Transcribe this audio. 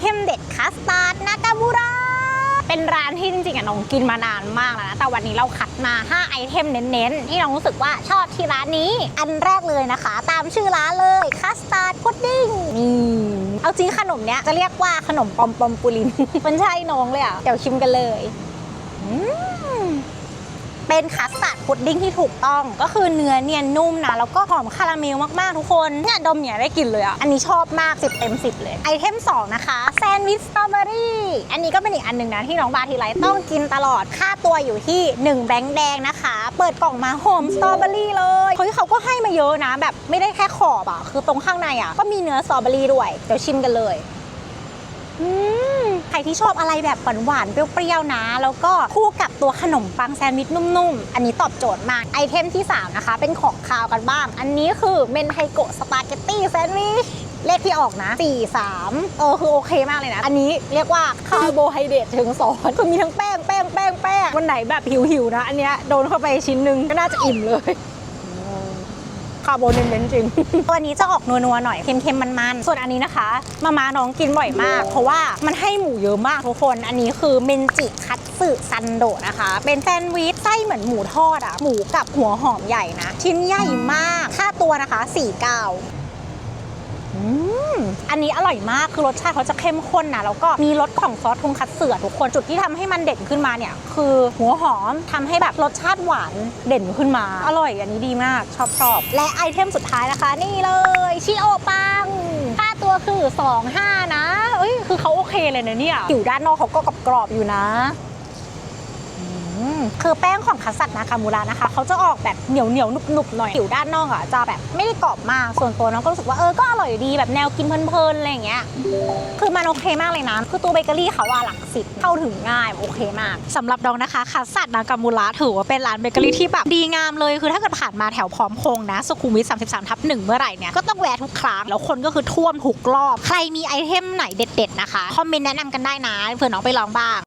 เทมเด็ดคัสตาร์ดนากามูระเป็นร้านที่จริงๆอะน้องกินมานานมากแล้วนะแต่วันนี้เราคัดมา 5 ไอเทมเน้นๆ ที่น้องรู้สึกว่าชอบที่ร้านนี้ อันแรกเลยนะคะ ตามชื่อร้านเลยคัสตาร์ดพุดดิ้งนี่เอาจริงขนมเนี้ยจะเรียกว่าขนมปอมปอมปูลิน มันใช่น้องเลยอะเดี๋ยวชิมกันเลยอืม เป็นคัสตาร์ดพุดดิ้งที่ถูกต้อง ก็คือเนื้อเนียนนุ่มนะแล้วก็หอมคาราเมลมากๆทุกคนเนี่ยดมเนี่ยได้กลิ่นเลยอะอันนี้ชอบมาก 10เต็ม10 เลยไอเทม2นะคะแซนด์วิชสตรอเบอรี่อันนี้ก็เป็นอีกอันหนึ่งนะที่น้องบาทีไรต้องกินตลอดค่าตัวอยู่ที่ 1 แบงค์แดงนะคะ เปิดกล่องมาหอมสตรอเบอรี่เลยเฮ้ยเขาก็ให้มาเยอะนะ แบบไม่ได้แค่ขอบอะคือตรงข้างในอะก็มีเนื้อสตรอเบอรี่ด้วยเดี๋ยวชิมกันเลยอืม ใครที่ชอบอะไรแบบหวานๆ เปรี้ยวๆ นะ แล้วก็คู่กับตัวขนมปังแซนด์วิชนุ่มๆ อันนี้ตอบโจทย์มาก ไอเทมที่ 3 นะคะ เป็นของคาวกันบ้าง อันนี้คือเมนไทโกะสปาเกตตี้แซนด์วิชเลขที่ออกนะ 4 3 เออ คือโอเคมากเลยนะ อันนี้เรียกว่าคาร์โบไฮเดรตถึงสอนคือมีทั้งแป้งแป้งแป้งแป้งวันไหนแบบหิวๆนะ อันเนี้ยโดนเข้าไปชิ้นหนึ่งก็น่าจะอิ่มเลย คาร์โบเน้นๆจริง ตัวนี้จะออกนัวๆหน่อยเค็มๆมันๆ ส่วนอันนี้นะคะมามาน้องกินบ่อยมาก เพราะว่ามันให้หมูเยอะมากทุกคน อันนี้คือเมนจิคัตสึซันโดนะคะ เป็นแซนด์วิชไส้เหมือนหมูทอดอะหมูกับหัวหอมใหญ่นะ ชิ้นใหญ่มาก ค่าตัวนะคะ 49 อันนี้อร่อยมากคือรสชาติเขาจะเข้มข้นนะแล้วก็มีรสของซอสทงคัตสึอทุกคนจุดที่ทำให้มันเด่นขึ้นมาเนี่ย คือหัวหอมทำให้แบบรสชาติหวานเด่นขึ้นมา อร่อยอันนี้ดีมากชอบชอบและไอเทมสุดท้ายนะคะ นี่เลยชิโอปังค่าตัวคือ 25 นะเอ้ยคือเขาโอเคเลยนะเนี่ยผิวด้านนอกเขาก็กรอบๆอยู่นะ คือแป้งของคัสสัตนาคามูระนะคะเขาจะออกแบบเหนียวเหนียวๆหนุบๆหน่อยผิวด้านนอกอะจะแบบไม่ได้กรอบมากส่วนตัวน้องก็รู้สึกว่าเออก็อร่อยดีแบบแนวกินเพลินๆอะไรอย่างเงี้ยคือมันโอเคมากเลยนะคือตัวเบเกอรี่เขาว่าหลักสิบเข้าถึงง่ายโอเคมากสำหรับดองนะคะคัสสัตนากามูระถือว่าเป็นร้านเบเกอรี่ที่แบบดีงามเลยคือถ้าเกิดผ่านมาแถวพร้อมพงนะสุขุมวิท33ทับหนึ่งเมื่อไหร่เนี่ยก็ต้องแวะทุกครั้งแล้วคนก็คือท่วมทุกรอบ ใครมีไอเทมไหนเด็ดๆนะคะคอมเมนต์แนะนำกันได้นะเผื่อน้องไปลองบ้าง